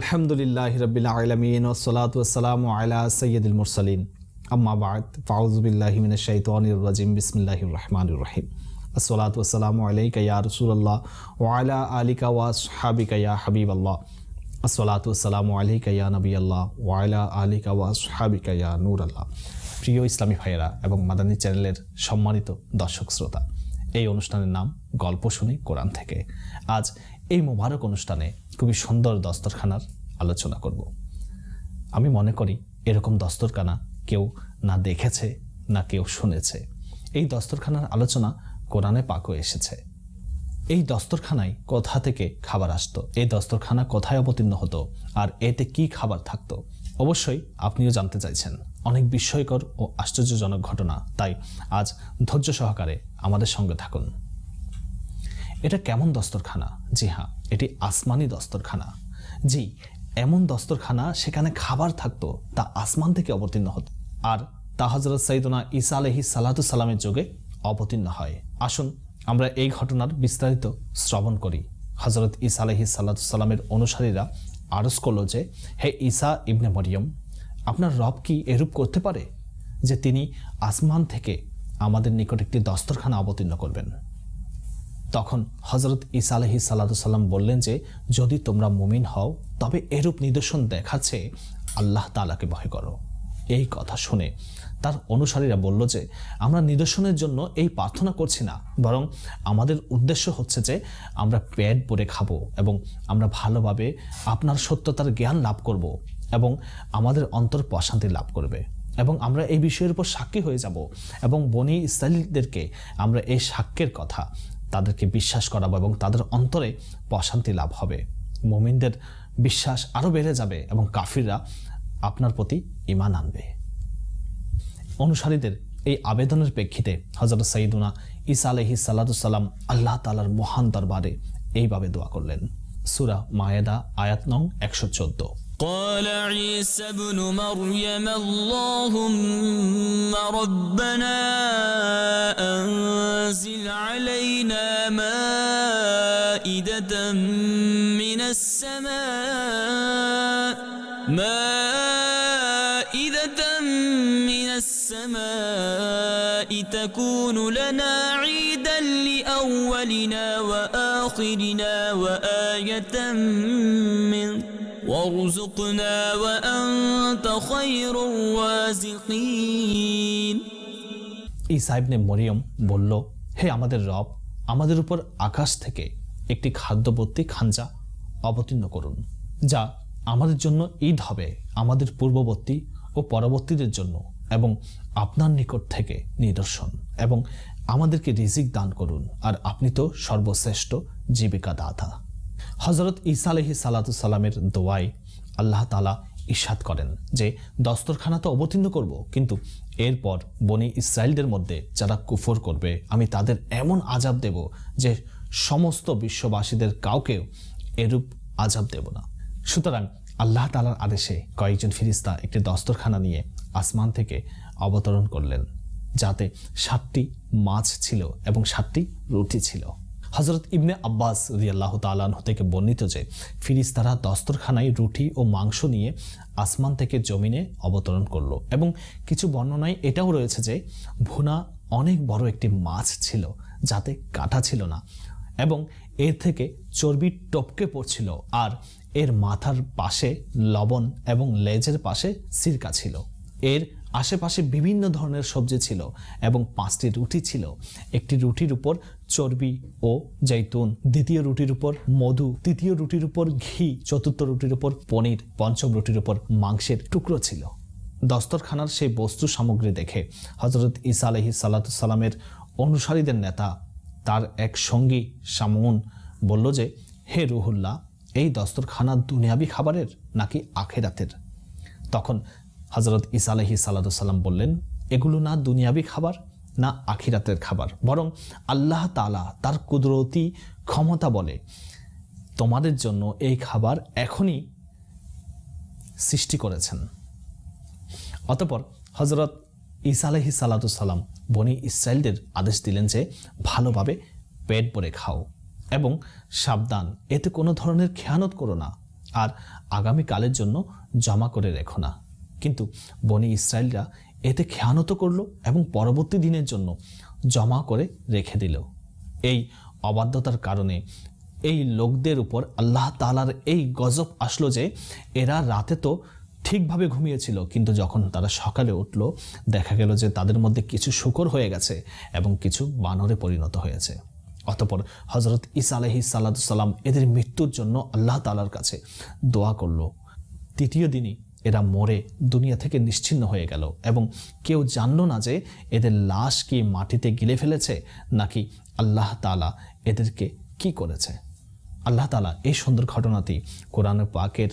আলহামদুলিল্লাহ রবিল আলমিন ওসলাত ওসালাম আলা সৈয়দুল মুরসালিন। আম্মা বাদ ফাউজুবিল্লাহিমিন শৈতানির রাজিম। বিসমিল্লাহির রহমানুর রহিম। আসসালাতু ওয়াসসালামু আলাইকা ইয়া রাসূলুল্লাহ ওয়া আলা আলিকা ওয়া আসহাবিকা ইয়া হাবিবাল্লাহ। আসসালাতু ওয়াসসালামু আলাইকা ইয়া নবিয়াল্লাহ ওয়া আলা আলিকা ওয়া আসহাবিকা ইয়া নূরাল্লাহ। প্রিয় ইসলামী ভাইয়েরা এবং মাদানী চ্যানেলের সম্মানিত দর্শক শ্রোতা, এই অনুষ্ঠানের নাম গল্প শুনি কোরআন থেকে। আজ এই মোবারক অনুষ্ঠানে খুবই সুন্দর দস্তরখানার আলোচনা করব। আমি মনে করি এরকম দস্তরখানা কেউ না দেখেছে, না কেউ শুনেছে। এই দস্তরখানার আলোচনা কোরআনে পাকও এসেছে। এই দস্তরখানায় কোথা থেকে খাবার আসতো? এই দস্তরখানা কোথায় অবতীর্ণ হতো? আর এতে কি খাবার থাকতো? অবশ্যই আপনিও জানতে চাইছেন। অনেক বিস্ময়কর ও আশ্চর্যজনক ঘটনা। তাই আজ ধৈর্য সহকারে আমাদের সঙ্গে থাকুন। এটা কেমন দস্তরখানা? জি হ্যাঁ এটি আসমানি দস্তরখানা। জি, এমন দস্তরখানা সেখানে খাবার থাকতো, তা আসমান থেকে অবতীর্ণ হতো। আর তা হজরত সৈদনা ঈসা আলহি সালাতু সালামের যুগে অবতীর্ণ হয়। আসুন, আমরা এই ঘটনার বিস্তারিত শ্রবণ করি। হজরত ঈসা আলহি সালাতু সালামের অনুসারীরা আরজ করল যে, হে ঈসা ইবনে মরিয়ম, আপনার রব কি এরূপ করতে পারে যে তিনি আসমান থেকে আমাদের নিকট একটি দস্তরখানা অবতীর্ণ করবেন? তখন হজরত ইসা আলহি সাল্লাম বললেন যে, যদি তোমরা মুমিন হও, তবে এরূপ নিদর্শন দেখাচ্ছে, আল্লাহ তালাকে ভয় করো। এই কথা শুনে তার অনুসারীরা বলল যে, আমরা নিদর্শনের জন্য এই প্রার্থনা করছি না, বরং আমাদের উদ্দেশ্য হচ্ছে যে, আমরা পেট ভরে খাব এবং আমরা ভালোভাবে আপনার সত্যতার জ্ঞান লাভ করব এবং আমাদের অন্তর প্রশান্তি লাভ করবে এবং আমরা এই বিষয়ের উপর সাক্ষী হয়ে যাব এবং বনি ইসরায়েলদেরকে আমরা এই সাক্ষ্যের কথা তাদেরকে বিশ্বাস করাবো এবং তাদের অন্তরে প্রশান্তি লাভ হবে। মোমিনদের বিশ্বাস আরও বেড়ে যাবে এবং কাফিররা আপনার প্রতি ইমান আনবে। অনুসারীদের এই আবেদনের প্রেক্ষিতে হজরত সঈদুনা ইসা আলহি সাল্লাতুসাল্লাম আল্লাহ তালার মহান দরবারে এইভাবে দোয়া করলেন। সুরা মায়েদা আয়াত নং একশো চোদ্দ। قال عيسى ابن مريم اللهم ربنا أنزل علينا مائدة من السماء مائدة من السماء تكون لنا عيدا لأولنا وآخرنا وآية وارزقنا وأنت خير الرازقين ঈসা ইবনে মরিয়ম বলল হে আমাদের রব আমাদের উপর আকাশ থেকে একটি খাদ্যবর্তী খাঞ্জা অবতীর্ণ করুন যা আমাদের জন্য ঈদ হবে আমাদের পূর্ববর্তী ও পরবর্তীদের জন্য এবং আপনার নিকট থেকে নিদর্শন এবং আমাদেরকে রিজিক দান করুন আর আপনি তো সর্বশ্রেষ্ঠ জীবিকা দাতা হজরত ঈসা আলহি সালামের দোয়ায় আল্লাহ তালা ইস্বাদ করেন যে, দস্তরখানা তো অবতীর্ণ করব, কিন্তু এরপর বনি ইসরায়েলদের মধ্যে যারা কুফর করবে, আমি তাদের এমন আজাব দেব যে, সমস্ত বিশ্ববাসীদের কাউকেও এরূপ আজাব দেব না। সুতরাং আল্লাহ তালার আদেশে কয়েকজন ফিরিস্তা একটি দস্তরখানা নিয়ে আসমান থেকে অবতরণ করলেন, যাতে সাতটি মাছ ছিল এবং সাতটি রুটি ছিল। হজরত ইবনে আব্বাস রিয়াল্লাহ তালাহ থেকে বর্ণিত যে, ফিরিস্তারা দস্তরখানায় রুটি ও মাংস নিয়ে আসমান থেকে জমিনে অবতরণ করল এবং কিছু বর্ণনায় এটাও রয়েছে যে, ভুনা অনেক বড় একটি মাছ ছিল যাতে কাটা ছিল না এবং এর থেকে চর্বি টপকে পড়ছিল আর এর মাথার পাশে লবণ এবং লেজের পাশে সিরকা ছিল। এর আশেপাশে বিভিন্ন ধরনের সবজি ছিল এবং পাঁচটি রুটি ছিল। একটি রুটির উপর চর্বি ও জৈতুন, দ্বিতীয় রুটির উপর মধু, তৃতীয় রুটির উপর ঘি, চতুর্থ রুটির উপর পনির, পঞ্চম রুটির উপর মাংসের টুকরো ছিল। দস্তরখানার সেই বস্তু সামগ্রী দেখে হজরত ইসা আলহি সাল্লামের অনুসারীদের নেতা তার এক সঙ্গী সামুন বলল যে, হে রুহুল্লাহ, এই দস্তরখানা দুনিয়াবি খাবারের নাকি আখেরাতের? তখন হজরত ইসা আলহি সাল্লাম বললেন, এগুলো না দুনিয়াবি খাবার, না আখিরাতের খাবার, বরং আল্লাহ তালা তার কুদরতি ক্ষমতা বলে। তোমাদের জন্য এই খাবার এখনই সৃষ্টি করেছেন। অতপর হজরত ইসা আলহি সাল্লাম বনি ইসরায়েলদের আদেশ দিলেন যে, ভালোভাবে পেট ভরে খাও এবং সাবধান, এতে কোনো ধরনের খেয়ানত করো না। আর আগামীকালের জন্য জমা করে রেখো না। কিন্তু বনি ইসরায়েলরা এতে খেয়ানত করল এবং পরবর্তী দিনের জন্য জমা করে রেখে দিল। এই অবাধ্যতার কারণে এই লোকদের উপর আল্লাহ তালার এই গজব আসলো যে এরা রাতে তো ঠিকভাবে ঘুমিয়েছিল, কিন্তু যখন তারা সকালে উঠল, দেখা গেল যে তাদের মধ্যে কিছু শুকর হয়ে গেছে এবং কিছু বানরে পরিণত হয়েছে। অতপর হজরত ইসা আলহি সাল্লাম এদের মৃত্যুর জন্য আল্লাহ তালার কাছে দোয়া করল। তৃতীয় দিনই এরা মরে দুনিয়া থেকে নিশ্চিন্ন হয়ে গেল এবং কেউ জানল না যে এদের লাশ কি মাটিতে গিলে ফেলেছে নাকি আল্লাহ তালা এদেরকে কি করেছে। আল্লাহ তালা এই সুন্দর ঘটনাটি কোরআনের পাকের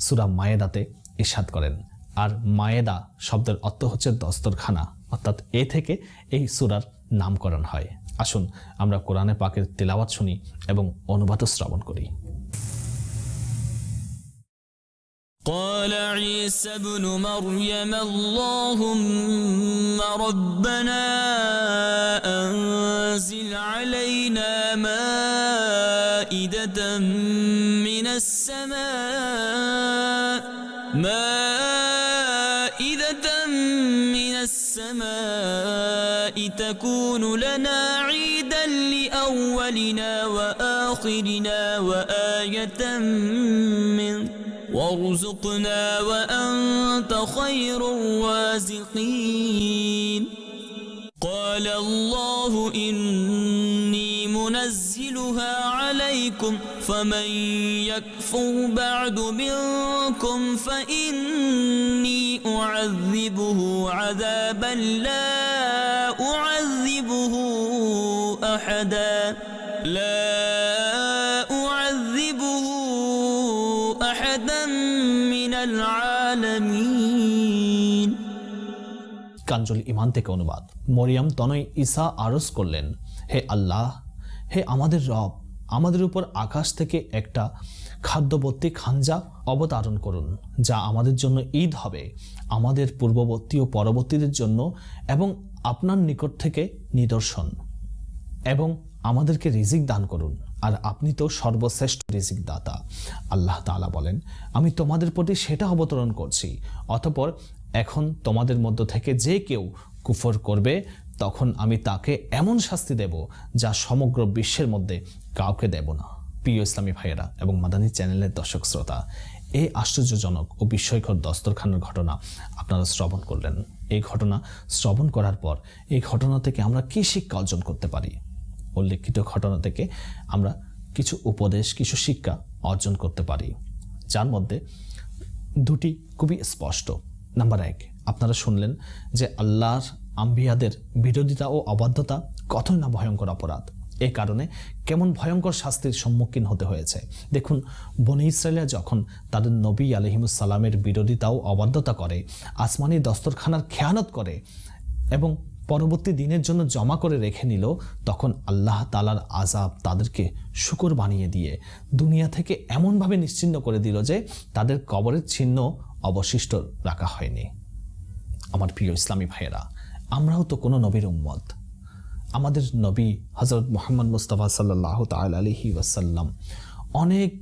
সুরা মায়েদাতে ইসাদ করেন। আর মায়েদা শব্দের অর্থ হচ্ছে দস্তরখানা, অর্থাৎ এ থেকে এই সুরার নামকরণ হয়। আসুন আমরা কোরআনে পাকের তেলাওয়াত শুনি এবং অনুবাদ শ্রবণ করি। قال عيسى ابن مريم اللهم ربنا أنزل علينا مائدة من السماء مائدة من السماء تكون لنا عيدا لأولنا وآخرنا وآية منك وارزقنا وأنت خير الرازقين. قال الله إني منزلها عليكم فمن يكفر بعد منكم فإني أعذبه عذابا لا أعذبه أحدا. কাঞ্জল ইমান থেকে অনুবাদ। মরিয়াম তনয় ঈসা আরজ করলেন, হে আল্লাহ, হে আমাদের রব, আমাদের উপর আকাশ থেকে একটা খাদ্যবর্তী খাঞ্জা অবতারণ করুন, যা আমাদের জন্য ঈদ হবে, আমাদের পূর্ববর্তী ও পরবর্তীদের জন্য এবং আপনার নিকট থেকে নিদর্শন, এবং আমাদেরকে রিজিক দান করুন। আর আপনি তো সর্বশ্রেষ্ঠ রিজিক দাতা আল্লাহ তাআলা বলেন, আমি তোমাদের প্রতি সেটা অবতরণ করছি। অতপর এখন তোমাদের মধ্য থেকে যে কেউ কুফর করবে, তখন আমি তাকে এমন শাস্তি দেব যা সমগ্র বিশ্বের মধ্যে কাউকে দেব না। প্রিয় ইসলামী ভাইয়েরা এবং মাদানী চ্যানেলের দর্শক শ্রোতা, এই আশ্চর্যজনক ও বিস্ময়কর দস্তরখানার ঘটনা আপনারা শ্রবণ করলেন। এই ঘটনা শ্রবণ করার পর এই ঘটনা থেকে আমরা কী শিক্ষা অর্জন করতে পারি? উল্লেখিত ঘটনা থেকে আমরা কিছু উপদেশ, কিছু শিক্ষা অর্জন করতে পারি। যার মধ্যে দুটি খুবই স্পষ্ট। নাম্বার এক, আপনারা শুনলেন যে আল্লাহর আম্বিয়াদের বিরোধিতা ও অবাধ্যতা কতই না ভয়ঙ্কর অপরাধ। এই কারণে কেমন ভয়ঙ্কর শাস্তির সম্মুখীন হতে হয়েছে। দেখুন, বনি ইসরায়েলিয়া যখন তাদের নবী আলহিমুসালামের বিরোধিতা ও অবাধ্যতা করে, আসমানি দস্তরখানার খেয়ানত করে এবং পরবর্তী দিনের জন্য জমা করে রেখে নিল, তখন আল্লাহ তালার আজাব তাদেরকে শুকর বানিয়ে দিয়ে দুনিয়া থেকে এমনভাবে নিশ্চিন্ন করে দিল যে তাদের কবরের চিহ্ন অবশিষ্ট রাখা হয়নি। আমার প্রিয় ইসলামী ভাইয়েরা, আমরাও তো কোনো নবীর উম্মত। আমাদের নবী হজরত মোহাম্মদ মুস্তফা সাল্লাহ তাল আলহি ওয়াসাল্লাম অনেক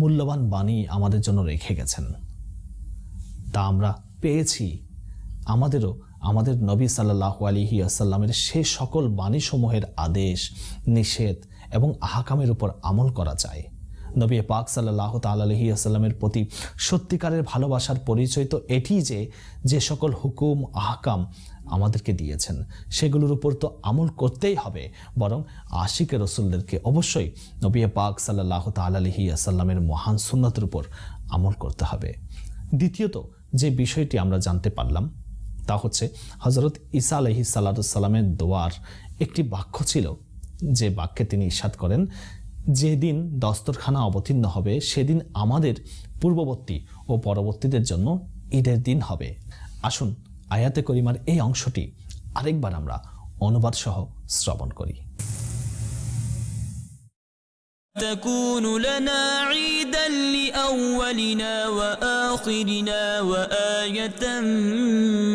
মূল্যবান বাণী আমাদের জন্য রেখে গেছেন। তা আমরা পেয়েছি, আমাদেরও আমাদের নবী সাল্লাহ আলিহি আসাল্লামের সে সকল বাণীসমূহের আদেশ, নিষেধ এবং আহাকামের উপর আমল করা যায়। নবী পাক সাল্লাহ তালহি আসাল্লামের প্রতি সত্যিকারের ভালোবাসার পরিচয় তো এটি যে যে সকল হুকুম, আহকাম আমাদেরকে দিয়েছেন, সেগুলোর উপর তো আমল করতেই হবে। বরং আশিকে রসুলদেরকে অবশ্যই নবী পাক সাল্লাহ তালহি আসাল্লামের মহান সুন্নতের উপর আমল করতে হবে। দ্বিতীয়ত, যে বিষয়টি আমরা জানতে পারলাম তা হচ্ছে হজরত ইসা আলহি সাল্লামের দোয়ার একটি বাক্য ছিল। যে বাক্যে তিনি ইস্বাদ করেন, যেদিন দস্তরখানা অবতীর্ণ হবে, সেদিন আমাদের পূর্ববর্তী ও পরবর্তীদের জন্য ঈদের দিন হবে। আসুন, আয়াতে করিমার এই অংশটি আরেকবার আমরা অনুবাদ সহ শ্রবণ করি। تكون لنا عيدا لأولنا وآخرنا وآية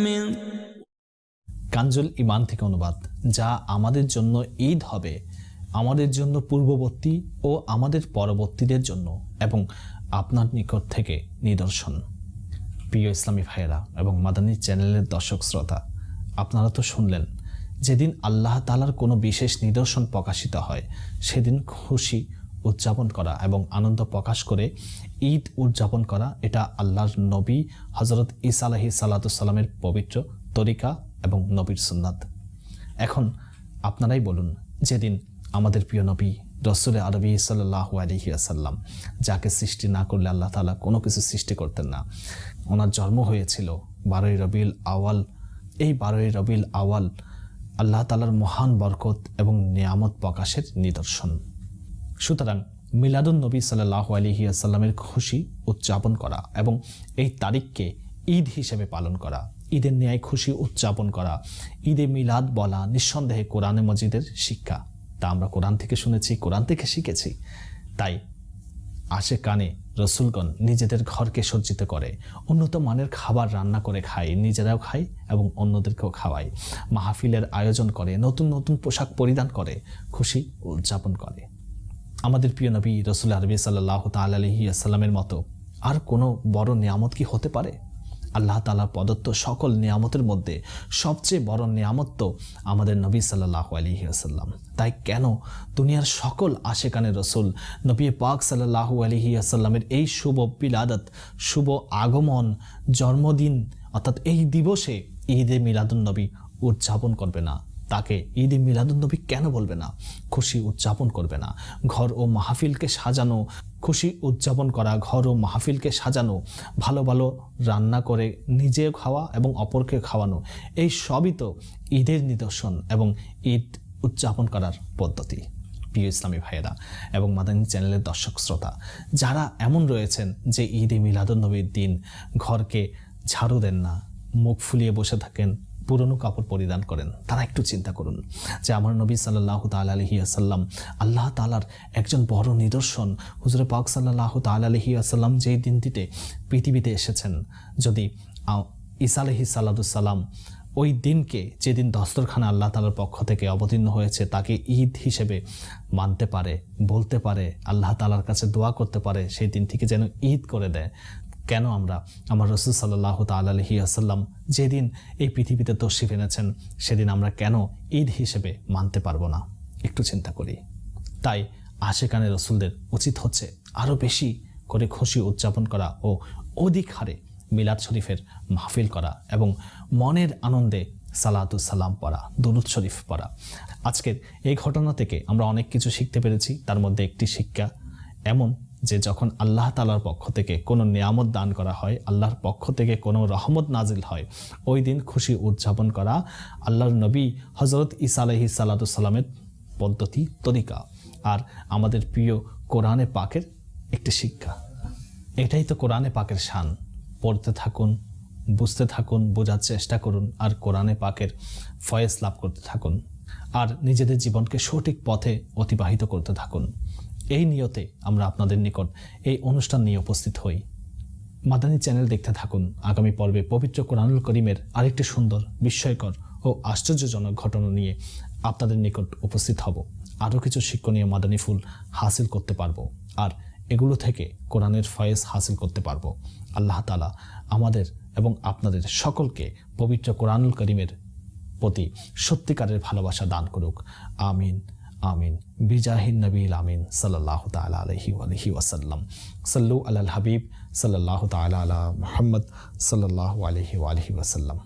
من কাঞ্জুল ইমান থেকে অনুবাদ যা আমাদের জন্য ঈদ হবে আমাদের জন্য পূর্ববর্তী ও আমাদের পরবর্তীদের জন্য এবং আপনার নিকট থেকে নিদর্শন প্রিয় ইসলামী ভাইয়েরা এবং মাদানী চ্যানেলের দর্শক শ্রোতা আপনারা তো শুনলেন যেদিন আল্লাহ তালার কোনো বিশেষ নিদর্শন প্রকাশিত হয় সেদিন খুশি উদযাপন করা এবং আনন্দ প্রকাশ করে ঈদ উদযাপন করা, এটা আল্লাহর নবী হজরত ইসা আলহি সাল্লাতুসাল্লামের পবিত্র তরিকা এবং নবীর সুন্নাত। এখন আপনারাই বলুন, যেদিন আমাদের প্রিয় নবী রসুল আরবি সাল্লাহ আলহি আসাল্লাম যাকে সৃষ্টি না করলে আল্লাহ তালা কোনো কিছু সৃষ্টি করতেন না। ওনার জন্ম হয়েছিল বারোই রবিল আওয়াল। এই বারোই রবিল আওয়াল আল্লাহ তালার মহান বরকত এবং নিয়ামত প্রকাশের নিদর্শন। সুতরাং মিলাদুন নবী সাল্লাহ আলহি আসাল্লামের খুশি উদযাপন করা এবং এই তারিখকে ঈদ হিসেবে পালন করা, ঈদের ন্যায় খুশি উদযাপন করা, ঈদে মিলাদ বলা নিঃসন্দেহে কোরআনে মজিদের শিক্ষা। তা আমরা কোরআন থেকে শুনেছি, কোরআন থেকে শিখেছি। তাই আসে কানে রসুলগণ নিজেদের ঘরকে সজ্জিত করে, উন্নত মানের খাবার রান্না করে খায়, নিজেরাও খায় এবং অন্যদেরকেও খাওয়ায়। মাহফিলের আয়োজন করে, নতুন নতুন পোশাক পরিধান করে, খুশি উদযাপন করে। আমাদের প্রিয় নবী রসুল আরবি সাল্লাহ তালহি আসাল্লামের মতো আর কোনো বড় নিয়ামত কি হতে পারে? আল্লাহ তালা প্রদত্ত সকল নিয়ামতের মধ্যে সবচেয়ে বড় নিয়ামত তো আমাদের নবী সাল্লাহ আলহি আসাল্লাম তাই কেন দুনিয়ার সকল আশেকানের রসুল নবী পাক সাল্লাহু আলহি আসাল্লামের এই শুভ বিলাদত, শুভ আগমন, জন্মদিন অর্থাৎ এই দিবসে ঈদে মিলাদুন নবী উদযাপন করবে না। তাকে ঈদে মিলাদুন্নবী কেন বলবে না? খুশি উদযাপন করবে না। ঘর ও মাহফিলকে সাজানো, খুশি উদযাপন করা, ঘর ও মাহফিলকে সাজানো, ভালো ভালো রান্না করে নিজে খাওয়া এবং অপরকে খাওয়ানো, এই সবই তো ঈদের নিদর্শন এবং ঈদ উদযাপন করার পদ্ধতি। প্রিয় ইসলামী ভাইয়েরা এবং মাদানী চ্যানেলের দর্শক শ্রোতা, যারা এমন রয়েছেন যে ঈদে মিলাদুন্নবীর দিন ঘরকে ঝাড়ু দেন না, মুখ ফুলিয়ে বসে থাকেন পুরনো কাপড় পরিধান করেন। তারা একটু চিন্তা করুন যে আমার নবী সাল্লাহ তাল আলহি আসাল্লাম আল্লাহ তালার একজন বড় নিদর্শন। হুজুরে পাক সাল্লাহ তাল আলহি আসাল্লাম যেই দিনটিতে পৃথিবীতে এসেছেন, যদি ইসা আলহি সাল্লাদুসাল্লাম ওই দিনকে যেদিন দস্তরখানা আল্লাহ তালার পক্ষ থেকে অবতীর্ণ হয়েছে, তাকে ঈদ হিসেবে মানতে পারে, বলতে পারে, আল্লাহ তালার কাছে দোয়া করতে পারে, সেই দিনটিকে যেন ঈদ করে দেয়। কেন আমরা আমার রসুল সাল্লাহ তালহি আসাল্লাম যেদিন এই পৃথিবীতে তশিফ এনেছেন, সেদিন আমরা কেন ঈদ হিসেবে মানতে পারব না? একটু চিন্তা করি। তাই আশেকানে রসুলদের উচিত হচ্ছে আরও বেশি করে খুশি উদযাপন করা ও অধিক হারে মিলাদ শরীফের মাহফিল করা এবং মনের আনন্দে সালাতু সালাম পড়া, দরুদ শরীফ পড়া। আজকের এই ঘটনা থেকে আমরা অনেক কিছু শিখতে পেরেছি। তার মধ্যে একটি শিক্ষা, এমন যে যখন আল্লাহ তালার পক্ষ থেকে কোনো নিয়ামত দান করা হয়, আল্লাহর পক্ষ থেকে কোনো রহমত নাজিল হয়, ওই দিন খুশি উদযাপন করা আল্লাহর নবী হজরত ইসা আলহি সাল্লাতুসাল্লামের পদ্ধতি, তরিকা। আর আমাদের প্রিয় কোরআনে পাকের একটি শিক্ষা। এটাই তো কোরআনে পাকের শান। পড়তে থাকুন, বুঝতে থাকুন, বোঝার চেষ্টা করুন, আর কোরআনে পাকের ফয়েজ লাভ করতে থাকুন। আর নিজেদের জীবনকে সঠিক পথে অতিবাহিত করতে থাকুন। এই নিয়তে আমরা আপনাদের নিকট এই অনুষ্ঠান নিয়ে উপস্থিত হই। মাদানী চ্যানেল দেখতে থাকুন। আগামী পর্বে পবিত্র কোরআনুল করিমের আরেকটি সুন্দর, বিস্ময়কর ও আশ্চর্যজনক ঘটনা নিয়ে আপনাদের নিকট উপস্থিত হব। আরও কিছু শিক্ষণীয় মাদানী ফুল হাসিল করতে পারব আর এগুলো থেকে কোরআনের ফয়েজ হাসিল করতে পারব। আল্লাহ তালা আমাদের এবং আপনাদের সকলকে পবিত্র কোরআনুল করিমের প্রতি সত্যিকারের ভালোবাসা দান করুক। আমিন। آمين. بجاه النبي الأمين صلى الله تعالى عليه وآله وسلم. صلوا على الحبيب صلى الله تعالى على محمد صلى الله عليه وآله وسلم.